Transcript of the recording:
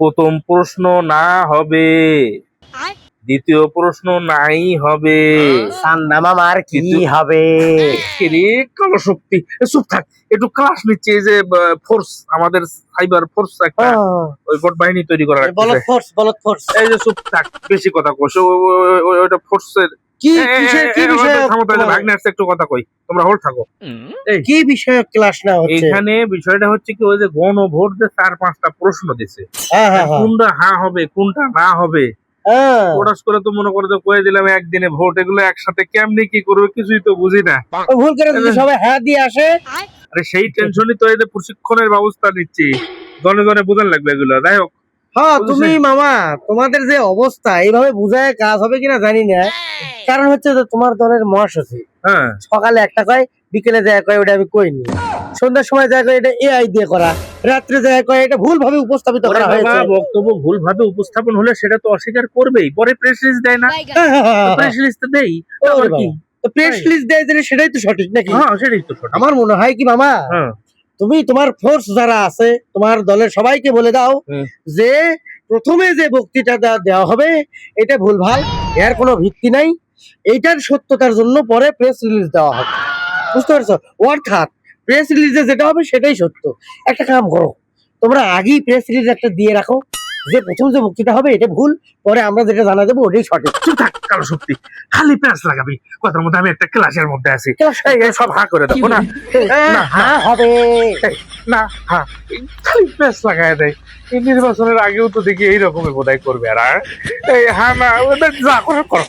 প্রথম প্রশ্ন না হবে। দ্বিতীয় প্রশ্ন নাই হবে। সান্না মামার কি হবে? রে কালো শক্তি চুপ থাক একটু ক্লাস নিচ্ছে এই যে ফোর্স আমাদের সাইবার ফোর্স একটা ওই ভোট বাহিনী তৈরি করা বলত রাখতেছে। ফোর্স বলত ফোর্স এই যে চুপ থাক বেশি কথা কোষ ওইটা ফোর্সের কি কিসের কি বিষয়ে ভাগ্নে আসছে একটু কথা কই। তোমরা হোল্ড থাকো। কি বিষয়ে ক্লাস না হচ্ছে? এখানে বিষয়টা হচ্ছে কি ওই যে গণ ভোট যে চার পাঁচটা প্রশ্ন দিছে। হ্যাঁ হ্যাঁ হ্যাঁ। কোনটা হ্যাঁ হবে কোনটা না হবে? হ্যাঁ। ওটাস করে তো মনে করে তো কয়ে দিলাম একদিনে ভোট এগুলো একসাথে কেমনি কি করবে কিছুই তো বুঝি না। ভুল করে সবাই হ্যাঁ দিয়ে আসে? আরে সেই টেনশনই তো এই যে প্রশিক্ষণের ব্যবস্থা নিচ্ছি। জনে জনে বোঝান লাগবে এগুলো যাই হোক। হ্যাঁ তুমি মামা তোমাদের যে অবস্থা এইভাবে বুঝায় কাজ হবে কিনা জানি না। কারণ হচ্ছে যে তোমার দলের মহাসচিব হ্যাঁ। সকালে একটা কয় বিকেলে যায় কয় ওটা আমি কইনি। সন্ধ্যার সময় যায় কয় এটা এআই দিয়ে করা। রাত্রে যায় কয় এটা ভুল ভাবে উপস্থাপিত করা হয়েছে। বক্তব্য ভুল ভাবে উপস্থাপন হলে সেটা তো অস্বীকার করবেই। পরে প্রেস রিলিজ দেয় না। প্রেস রিলিজ তো দেই। তো প্রেস রিলিজ দেয় দিলে সেটাই তো সঠিক নাকি? হ্যাঁ সেটাই তো সঠিক। আমার মনে হয় কি মামা হ্যাঁ। তুমি তোমার ফোর্স যারা আছে তোমার দলের সবাইকে বলে দাও যে প্রথমে যে বক্তৃতা দেওয়া হবে এটা ভুলভাল এর কোনো ভিত্তি নাই। এইটার সত্যতার জন্য পরে প্রেস রিলিজ দেওয়া হবে। বুঝতে পারছ? অর্থাৎ প্রেস রিলিজে যেটা হবে সেটাই সত্য। একটা কাম করো তোমরা আগেই প্রেস রিলিজ একটা দিয়ে রাখো যে প্রথম যে বক্তৃতা হবে এটা ভুল পরে আমরা যেটা জানা দেবো ওটাই সঠিক। থাক কালো শক্তি খালি প্যাঁচ লাগাবি। কথার মধ্যে আমি একটা ক্লাসের মধ্যে আছি। সব হা করে দেখো না না হ্যাঁ হবে। না হ্যাঁ এই খালি প্যাঁচ লাগায় দেয়। এই নির্বাচনের আগেও তো দেখি এইরকমই বোধহয় করবে আর হ্যাঁ না যা করে করো।